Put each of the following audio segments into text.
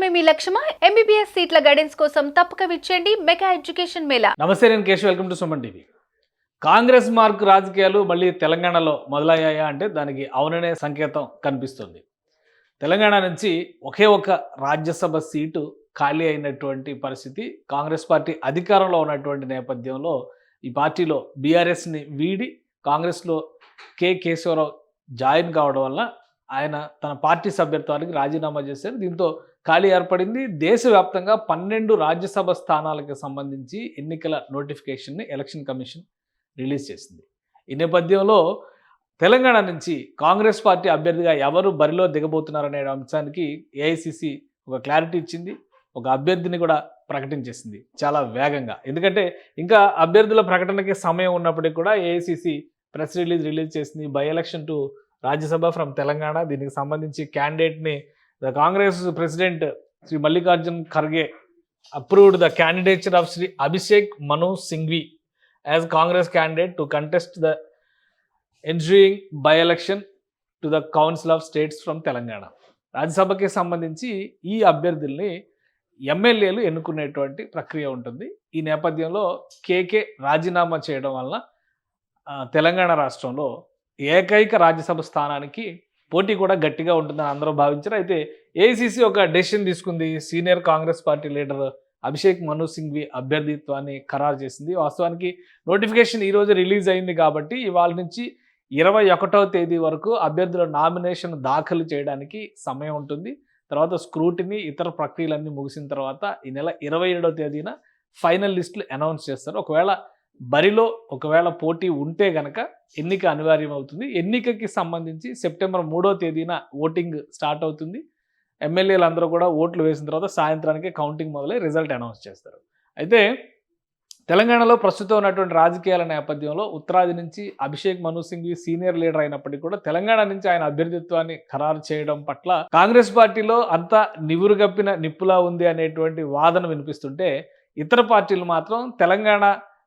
సాధించడమే మీ లక్ష్యమా? ఎంబీబీఎస్ సీట్ల గైడెన్స్ కోసం తప్పక విచ్చేయండి మెగా ఎడ్యుకేషన్ మేళా. నమస్తే నేను Kesh welcome to Suman TV. Congress mark రాజకీయాలు మళ్ళీ తెలంగాణలో మొదలయ్యాయా అంటే దానికి అవుననే సంకేతం కనిపిస్తుంది. తెలంగాణ నుంచి ఒకే ఒక రాజ్యసభ సీటు ఖాళీ అయినటువంటి పరిస్థితి. కాంగ్రెస్ పార్టీ అధికారంలో ఉన్నటువంటి నేపథ్యంలో ఈ పార్టీలో బీఆర్ఎస్ని వీడి కాంగ్రెస్లో కె కేశవరావు జాయిన్ కావడం వల్ల ఆయన తన పార్టీ సభ్యత్వానికి రాజీనామా చేశారు. దీంతో ఖాళీ ఏర్పడింది. దేశవ్యాప్తంగా పన్నెండు రాజ్యసభ స్థానాలకు సంబంధించి ఎన్నికల నోటిఫికేషన్ని ఎలక్షన్ కమిషన్ రిలీజ్ చేసింది. ఈ నేపథ్యంలో తెలంగాణ నుంచి కాంగ్రెస్ పార్టీ అభ్యర్థిగా ఎవరు బరిలో దిగబోతున్నారనే అంశానికి ఏఐసిసి ఒక క్లారిటీ ఇచ్చింది. ఒక అభ్యర్థిని కూడా ప్రకటించేసింది చాలా వేగంగా. ఎందుకంటే ఇంకా అభ్యర్థుల ప్రకటనకి సమయం ఉన్నప్పటికీ కూడా ఏఐసిసి ప్రెస్ రిలీజ్ రిలీజ్ చేసింది. By election to Rajya Sabha from Telangana. దీనికి సంబంధించి క్యాండిడేట్ని the Congress president Shri Mallikarjun Kharge approved the candidature of Shri Abhishek Manu Singhvi as Congress candidate to contest the ensuing by election to the council of states from Telangana. రాజ్యసభకి సంబంధించి ఈ అభ్యర్థుల్ని ఎమ్మెల్యేలు ఎన్నుకునేటువంటి ప్రక్రియ ఉంటుంది. ఈ నేపథ్యంలో కేకే రాజీనామా చేయడం వలన తెలంగాణ రాష్ట్రంలో ఏకైక రాజ్యసభ స్థానానికి పోటీ కూడా గట్టిగా ఉంటుందని అందరూ భావించారు. అయితే ఏఐసిసి ఒక డెసిషన్ తీసుకుంది. Senior Congress party leader Abhishek Manu Singhvi అభ్యర్థిత్వాన్ని ఖరారు చేసింది. వాస్తవానికి నోటిఫికేషన్ ఈరోజు రిలీజ్ అయింది కాబట్టి ఇవాళ నుంచి ఇరవై ఒకటవ తేదీ వరకు అభ్యర్థుల నామినేషన్ దాఖలు చేయడానికి సమయం ఉంటుంది. తర్వాత స్క్రూటిని ఇతర ప్రక్రియలన్నీ ముగిసిన తర్వాత ఈ నెల ఇరవై ఏడవ తేదీన ఫైనల్ లిస్టులు అనౌన్స్ చేస్తారు. ఒకవేళ బరిలో ఒకవేళ పోటీ ఉంటే గనక ఎన్నిక అనివార్యం అవుతుంది ఎన్నికకి సంబంధించి సెప్టెంబర్ మూడో తేదీన ఓటింగ్ స్టార్ట్ అవుతుంది. ఎమ్మెల్యేలు అందరూ కూడా ఓట్లు వేసిన తర్వాత సాయంత్రానికి కౌంటింగ్ మొదలై రిజల్ట్ అనౌన్స్ చేస్తారు. అయితే తెలంగాణలో ప్రస్తుతం ఉన్నటువంటి రాజకీయాల నేపథ్యంలో ఉత్తరాది నుంచి అభిషేక్ మను సింఘ్వి సీనియర్ లీడర్ అయినప్పటికీ కూడా తెలంగాణ నుంచి ఆయన అభ్యర్థిత్వాన్ని ఖరారు చేయడం పట్ల కాంగ్రెస్ పార్టీలో అంత నివురుగప్పిన నిప్పులా ఉంది అనేటువంటి వాదన వినిపిస్తుంటే ఇతర పార్టీలు మాత్రం తెలంగాణ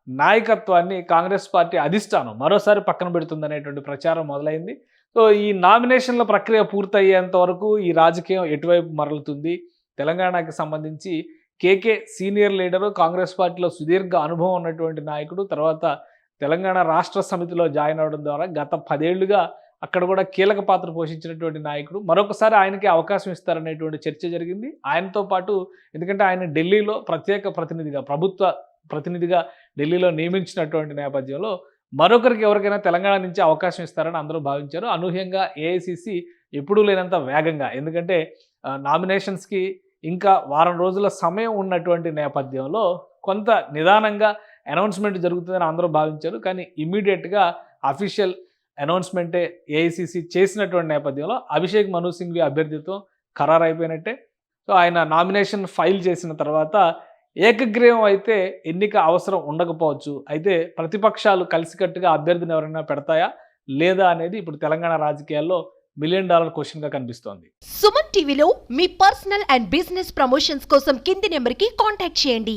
నాయకత్వాన్ని కాంగ్రెస్ పార్టీ అధిష్టానం మరోసారి పక్కన పెడుతుంది అనేటువంటి ప్రచారం మొదలైంది. సో ఈ నామినేషన్ల ప్రక్రియ పూర్తయ్యేంత వరకు ఈ రాజకీయం ఎటువైపు మరలుతుంది? తెలంగాణకి సంబంధించి కేకే సీనియర్ లీడరు కాంగ్రెస్ పార్టీలో సుదీర్ఘ అనుభవం ఉన్నటువంటి నాయకుడు తర్వాత తెలంగాణ రాష్ట్ర సమితిలో జాయిన్ అవడం ద్వారా గత పదేళ్ళుగా అక్కడ కూడా కీలక పాత్ర పోషించినటువంటి నాయకుడు. మరొకసారి ఆయనకి అవకాశం ఇస్తారనేటువంటి చర్చ జరిగింది. ఆయనతో పాటు ఎందుకంటే ఆయన ఢిల్లీలో ప్రత్యేక ప్రతినిధిగా ప్రభుత్వ ప్రతినిధిగా ఢిల్లీలో నియమించినటువంటి నేపథ్యంలో మరొకరికి ఎవరికైనా తెలంగాణ నుంచి అవకాశం ఇస్తారని అందరూ భావించారు. అనూహ్యంగా ఏఐసిసి ఎప్పుడూ లేనంత వేగంగా. ఎందుకంటే నామినేషన్స్కి ఇంకా వారం రోజుల సమయం ఉన్నటువంటి నేపథ్యంలో కొంత నిదానంగా అనౌన్స్మెంట్ జరుగుతుందని అందరూ భావించారు. కానీ ఇమీడియట్గా అఫీషియల్ అనౌన్స్మెంటే ఏఐసిసి చేసినటువంటి నేపథ్యంలో అభిషేక్ మను సింఘ్వి అభ్యర్థిత్వం ఖరారైపోయినట్టే. సో ఆయన నామినేషన్ ఫైల్ చేసిన తర్వాత ఏకగ్రీవం అయితే ఎన్నిక అవసరం ఉండకపోవచ్చు. అయితే ప్రతిపక్షాలు కలిసికట్టుగా అభ్యర్థిని ఎవరైనా పెడతాయా? లేదా అనేది ఇప్పుడు తెలంగాణ రాజకీయాల్లో మిలియన్ డాలర్ క్వశ్చన్గా కనిపిస్తోంది. సుమన్ టీవీలో మీ పర్సనల్ అండ్ బిజినెస్ ప్రమోషన్స్ కోసం కింది నెంబర్కి కాంటాక్ట్ చేయండి.